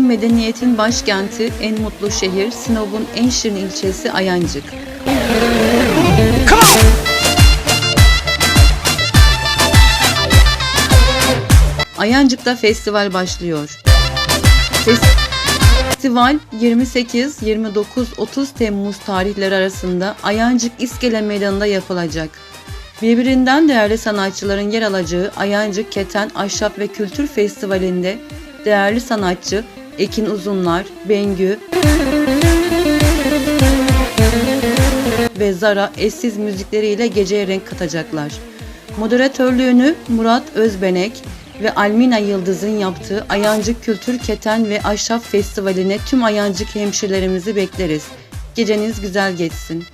medeniyetin başkenti, en mutlu şehir, Sinop'un en şirin ilçesi Ayancık. Ayancık'ta festival başlıyor. Festival 28, 29, 30 Temmuz tarihleri arasında Ayancık İskele Meydanı'nda yapılacak. Birbirinden değerli sanatçıların yer alacağı Ayancık Keten Ahşap ve Kültür Festivali'nde değerli sanatçı Ekin Uzunlar, Bengü ve Zara eşsiz müzikleriyle geceye renk katacaklar. Moderatörlüğünü Murat Özbenek ve Almina Yıldız'ın yaptığı Ayancık Kültür Keten ve Ahşap Festivali'ne tüm Ayancık hemşirelerimizi bekleriz. Geceniz güzel geçsin.